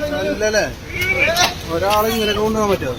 അല്ലല്ലേ? ഒരാളെ നിലകൊണ്ടുപോകാൻ കൊണ്ടുപോകാൻ പറ്റുമോ?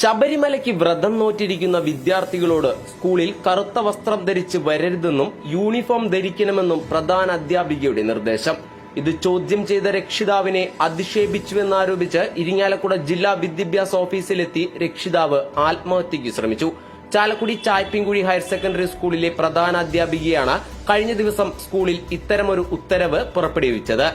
ശബരിമലയ്ക്ക് വ്രതം നോറ്റിരിക്കുന്ന വിദ്യാർത്ഥികളോട് സ്കൂളിൽ കറുത്ത വസ്ത്രം ധരിച്ച് വരരുതെന്നും യൂണിഫോം ധരിക്കണമെന്നും പ്രധാന അധ്യാപികയുടെ നിർദ്ദേശം. ഇത് ചോദ്യം ചെയ്ത രക്ഷിതാവിനെ അധിക്ഷേപിച്ചുവെന്നാരോപിച്ച് ഇരിങ്ങാലക്കുട ജില്ലാ വിദ്യാഭ്യാസ ഓഫീസിലെത്തി രക്ഷിതാവ് ആത്മഹത്യയ്ക്ക് ശ്രമിച്ചു. ചാലക്കുടി ചായ്പിൻകുഴി ഹയർ സെക്കൻഡറി സ്കൂളിലെ പ്രധാന അധ്യാപികയാണ് കഴിഞ്ഞ ദിവസം സ്കൂളിൽ ഇത്തരമൊരു ഉത്തരവ് പുറപ്പെടുവിച്ചത്.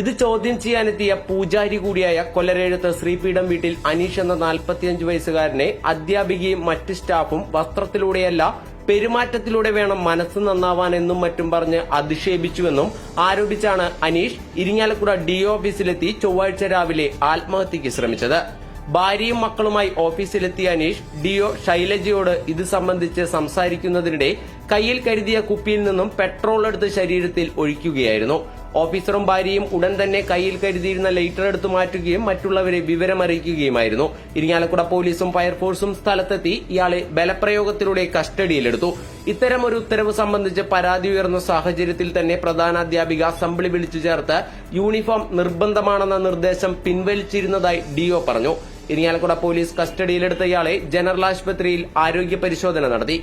ഇത് ചോദ്യം ചെയ്യാനെത്തിയ പൂജാരി കൂടിയായ കൊല്ലരേഴത്ത് ശ്രീപീഠം വീട്ടിൽ അനീഷ് എന്ന നാൽപ്പത്തിയഞ്ച് വയസ്സുകാരനെ അധ്യാപികയും മറ്റ് സ്റ്റാഫും വസ്ത്രത്തിലൂടെയല്ല പെരുമാറ്റത്തിലൂടെ വേണം മനസ്സ് നന്നാവാൻ എന്നും മറ്റും പറഞ്ഞ് അധിക്ഷേപിച്ചുവെന്നും ആരോപിച്ചാണ് അനീഷ് ഇരിങ്ങാലക്കുട ഡി ഓഫീസിലെത്തി ചൊവ്വാഴ്ച രാവിലെ ആത്മഹത്യക്ക് ശ്രമിച്ചത്. ഭാര്യയും മക്കളുമായി ഓഫീസിലെത്തിയ അനീഷ് ഡിഒ ശൈലജയോട് ഇത് സംബന്ധിച്ച് സംസാരിക്കുന്നതിനിടെ കയ്യിൽ കരുതിയ കുപ്പിയിൽ നിന്നും പെട്രോൾ എടുത്ത് ശരീരത്തിൽ ഒഴിക്കുകയായിരുന്നു. ഓഫീസറും ഭാര്യയും ഉടൻ തന്നെ കയ്യിൽ കരുതിയിരുന്ന ലൈറ്റർ എടുത്തു മാറ്റുകയും മറ്റുള്ളവരെ വിവരമറിയിക്കുകയുമായിരുന്നു. ഇരിങ്ങാലക്കുട പോലീസും ഫയർഫോഴ്സും സ്ഥലത്തെത്തി ഇയാളെ ബലപ്രയോഗത്തിലൂടെ കസ്റ്റഡിയിലെടുത്തു. ഇത്തരം ഒരു ഉത്തരവ് സംബന്ധിച്ച് പരാതി ഉയർന്ന സാഹചര്യത്തിൽ തന്നെ പ്രധാനാധ്യാപിക അസംബ്ലി വിളിച്ചു ചേർത്ത് യൂണിഫോം നിർബന്ധമാണെന്ന നിർദ്ദേശം പിൻവലിച്ചിരുന്നതായി ഡിഒ പറഞ്ഞു. ഇരിങ്ങാലക്കുട പോലീസ് കസ്റ്റഡിയിലെടുത്ത ഇയാളെ ജനറൽ ആശുപത്രിയിൽ ആരോഗ്യ പരിശോധന നടത്തി.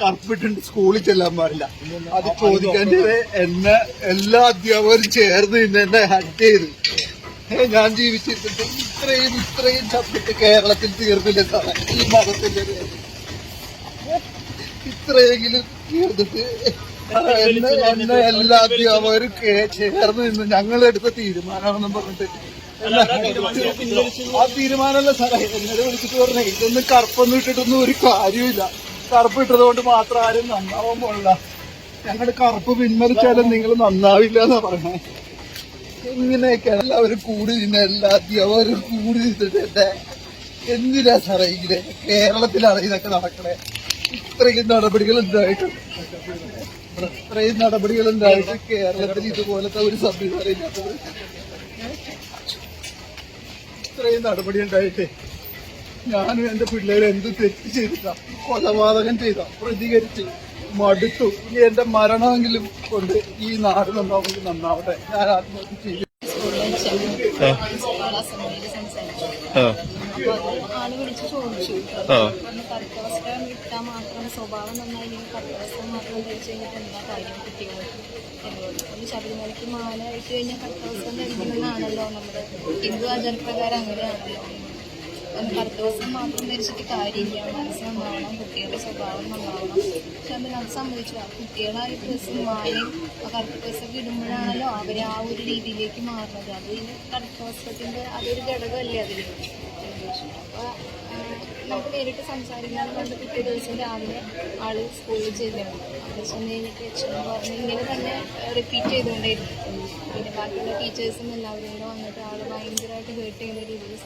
കറുപ്പിട്ടുണ്ട്. സ്കൂളിൽ ചെല്ലാൻ പാടില്ല. അത് ചോദിക്കാൻ എന്നെ എല്ലാ അധ്യാപകരും ചേർന്ന് ഇന്ന് എന്നെ ഹെൽപ്പ് ചെയ്ത്. ഞാൻ ജീവിച്ചിരുന്നിട്ട് ഇത്രയും ഇത്രയും ചത്തിട്ട് കേരളത്തിൽ തീർന്നില്ല സാറേ. ഈ മതത്തിന്റെ. ഇത്രയെങ്കിലും തീർന്നിട്ട് എന്നെ എന്നെ എല്ലാ അധ്യാപകരും ചേർന്ന് നിന്ന് ഞങ്ങൾ എടുത്ത തീരുമാനമാണെന്നും പറഞ്ഞിട്ട് ആ തീരുമാനമല്ല സാറേ എന്നെ വിളിച്ചിട്ട് പറഞ്ഞേ ഇതൊന്നും കറുപ്പൊന്നും ഇട്ടിട്ടൊന്നും ഒരു കാര്യമില്ല കറുപ്പ് ഇട്ടത് കൊണ്ട് മാത്രം ആരും നന്നാവാൻ പോണില്ല ഞങ്ങളുടെ കറുപ്പ് പിൻവലിച്ചാലും നിങ്ങൾ നന്നാവില്ല എന്നാ പറഞ്ഞു ഇങ്ങനെയൊക്കെയാണ് എല്ലാവരും കൂടി നിന്ന് എല്ലാ അധ്യാപകരും കൂടി നിന്നിട്ട് എന്തിനാ സാറേ ഇങ്ങനെ കേരളത്തിലാണ് ഇതൊക്കെ നടക്കണേ? ഇത്രയും നടപടികൾ ഉണ്ടായിട്ട് ഇത്രയും നടപടികൾ ഉണ്ടായിട്ട് കേരളത്തിൽ ഇതുപോലത്തെ ഒരു സംവിധാനം ഇല്ലാത്തത് ഇത്രയും നടപടി ഉണ്ടായിട്ട് ഞാനും എന്റെ പിള്ളേർ എന്ത് തെറ്റ് ചെയ്തില്ല കൊലപാതകം ചെയ്ത പ്രതികരിച്ച് മടുത്തു. ഇനി എന്റെ മരണമെങ്കിലും കൊണ്ട് ഈ നാട് നന്നാവുമെങ്കിൽ നന്നാവട്ടെ. ഞാൻ ആത്മഹത്യ ചെയ്തു. ആൾ വിളിച്ച് ചോദിച്ചു ഇട്ടാൽ മാത്രം സ്വഭാവം നന്നായില്ലെങ്കിൽ മാത്രം ധരിച്ചു കഴിഞ്ഞിട്ട് എന്താ കാര്യം ഒന്ന് ശബരിമലയ്ക്ക് മാല ഇട്ട് കഴിഞ്ഞാൽ കറുത്ത വസ്ത്രം നമ്മുടെ ഹിന്ദു ആചാരപ്രകാരം അങ്ങനെയാണല്ലോ വസ്ത്രം മാത്രം ധരിച്ചിട്ട് കാര്യമില്ല. മനസ്സ് നന്നാവണം കുട്ടികളുടെ സ്വഭാവം നന്നാവണം പക്ഷെ അതിന് അത് സംഭവിച്ചു. ആ കുട്ടികളായ ഡ്രസ്സും ആ കറുത്ത ഡ്രസ്സൊക്കെ ഇടുമ്പോഴാണല്ലോ അവർ ആ ഒരു രീതിയിലേക്ക് മാറുന്നത്. അത് കറുത്ത വസ്ത്രത്തിന്റെ അതൊരു ഘടകമല്ലേ അതിൽ അപ്പോൾ നമുക്ക് നേരിട്ട് സംസാരിക്കാന്ന് കണ്ട് പിറ്റേ ദിവസം രാവിലെ ആൾ സ്കൂളിൽ ചെയ്തിരുന്നു ചെന്ന് കഴിഞ്ഞിട്ട് എച്ച് പറഞ്ഞ് ഇങ്ങനെ തന്നെ റിപ്പീറ്റ് ചെയ്തുകൊണ്ടേയിരുന്നു പിന്നെ ബാക്കിയുള്ള ടീച്ചേഴ്സും എല്ലാവരും കൂടെ വന്നിട്ട് ആൾ ഭയങ്കരമായിട്ട് ഹേർട്ട് ചെയ്യുന്ന രീതിയിൽ